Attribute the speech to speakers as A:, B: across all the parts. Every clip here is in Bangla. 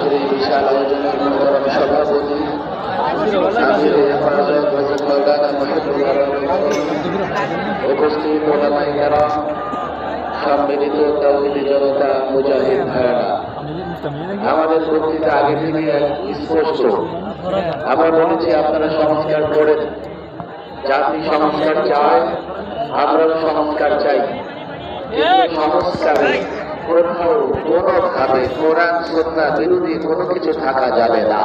A: আজকের এই বিশাল আয়োজনের মনোরম সভাপতি আমির উপস্থিত সম্মিলিত তৌহিদি জনতা মুজাহিদ ভাইরা আমাদের বক্তৃতা আগে থেকে স্পষ্ট। আমরা বলেছি, আপনারা সংস্কার করেন। জাতি সংস্কার চায়, আমরাও সংস্কার চাই। কিন্তু কোথাও কোনোভাবে কোরআন সন্না বিরোধী কোনো কিছু থাকা যাবে না।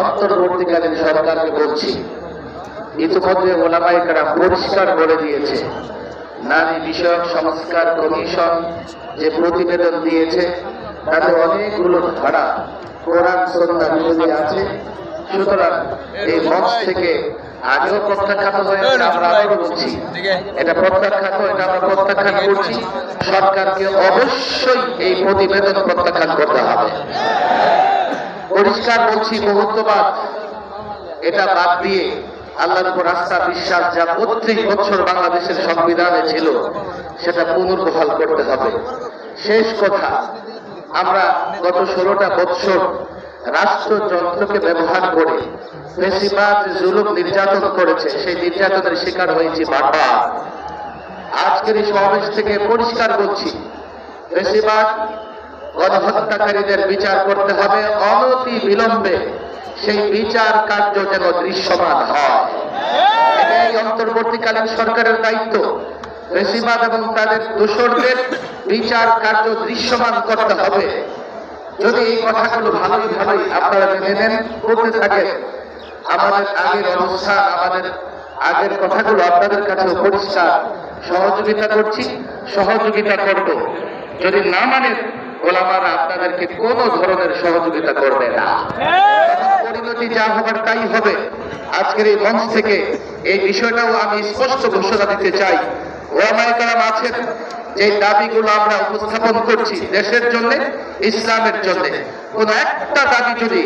A: অন্তর্বর্তীকালীন সরকারকে বলছি, ইতিমধ্যে ওলামাইকারা পরিষ্কার বলে দিয়েছে, নারী বিষয়ক সংস্কার কমিশন যে প্রতিবেদন দিয়েছে, তাতে অনেকগুলো ধারা কোরআন সন্না বিরোধী আছে। সুতরাং এই মঞ্চ থেকে আগেও প্রত্যাখ্যাত হয়েছে আমরা আবারও বলছি। এটা প্রত্যাখ্যাত এটা আমরা প্রত্যাখ্যান করছি। সরকারকে অবশ্যই এই প্রতিবেদন প্রত্যাখ্যান করতে হবে। পরিষ্কার বলছি বহুত্ববাদ এটা বাদ দিয়ে আল্লাহর উপর আস্থা বিশ্বাস যা বত্রিশ বছর বাংলাদেশের সংবিধানে ছিল সেটা পুনর্বহাল করতে হবে। শেষ কথা আমরা গত ষোলোটা বৎসর রাষ্ট্রযন্ত্রকে ব্যবহার করে বেশিরভাগ জুলুম নির্যাতন করেছে, সেই নির্যাতনের শিকার হয়েছি বারবার। আজকের এই সমাবেশ থেকে পরিষ্কার বলছি, বেশিরভাগ গণহত্যাকারীদের বিচার করতে হবে অনতি বিলম্বে, সেই বিচার কার্য যেন দৃশ্যমান হয়। এটাই অন্তর্বর্তীকালীন সরকারের দায়িত্ব। বেশিরভাগ এবং তাদের দোসরদের বিচার কার্য দৃশ্যমান করতে হবে। যদি এই কথাগুলো ভালোই ভালোই আপনারা মেনে করতে থাকেন। আমাদের আগের অবস্থান আমাদের আগের কথাগুলো আপনাদের কাছে পরিষ্কার। সহযোগিতা করছি, সহযোগিতা করব। যদি না মানেন ওলামারা আপনাদেরকে কোনো ধরনের সহযোগিতা করবে না। পরিণতি যা হবার তাই হবে। আজকের এই মঞ্চ থেকে এই বিষয়টাও আমি স্পষ্ট ঘোষণা দিতে চাই। ওলামাই কালাম আছেন যে দাবিগুলো আমরা উপস্থাপন করছি দেশের জন্য, ইসলামের জন্য। কোন একটা দাবি যদি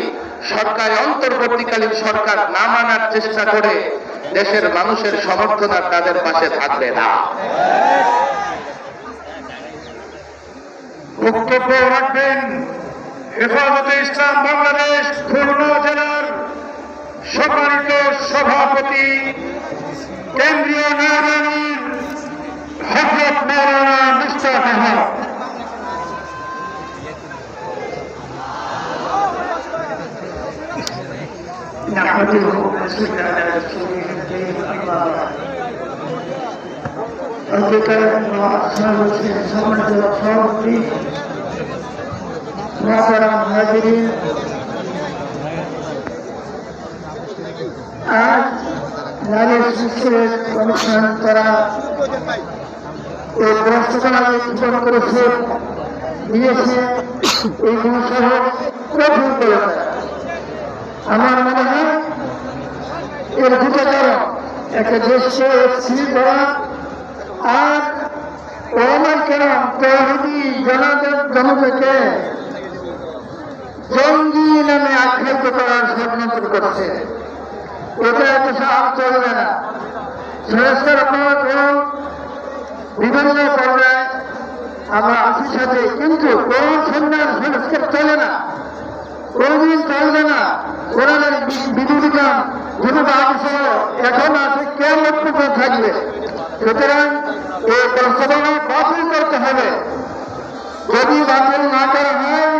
A: সরকার, অন্তর্বর্তীকালীন সরকার না মানার চেষ্টা করে, দেশের মানুষের সমর্থন আর তাদের পাশে থাকবে না।
B: বক্তব্য রাখবেন হেফাজতে ইসলাম বাংলাদেশ, খুলনা জেলার সম্মানিত সভাপতি, কেন্দ্রীয় নারায়ণ হজরত نحمده ونصلي على رسوله الكريم أما بعد أصدقائي وأصحابي সম্মানিত সভাপতি মহাতারাম হাজিরিন আজ নারী শিশুর অনুষ্ঠান করা এই প্রশ্নটা উদ্বোধন করেছে দিয়েছে এই সহ কঠিন করে আমার মনে কারণ একটা দেশকে স্থির করা আর ওলামাই কেরাম তহদি জনাদের জনতাকে জঙ্গি নামে আখ্যায়িত করার ষড়যন্ত্র করছে। এটা এত সাহায্য চলবে না। করুন বিভিন্ন পর্যায়ে আমরা আছি সাথে, কিন্তু কোন সন্ন্যাস সংস্কার চলে না। কোনদিন চলবে না। কোরআনের বিধিবিধান যেভাবে আগে এখন আছে কেমন পর্যন্ত থাকবে সুতরাং এই প্রস্তাবনা বাতিল করতে হবে যদি বাতিল না করা হয়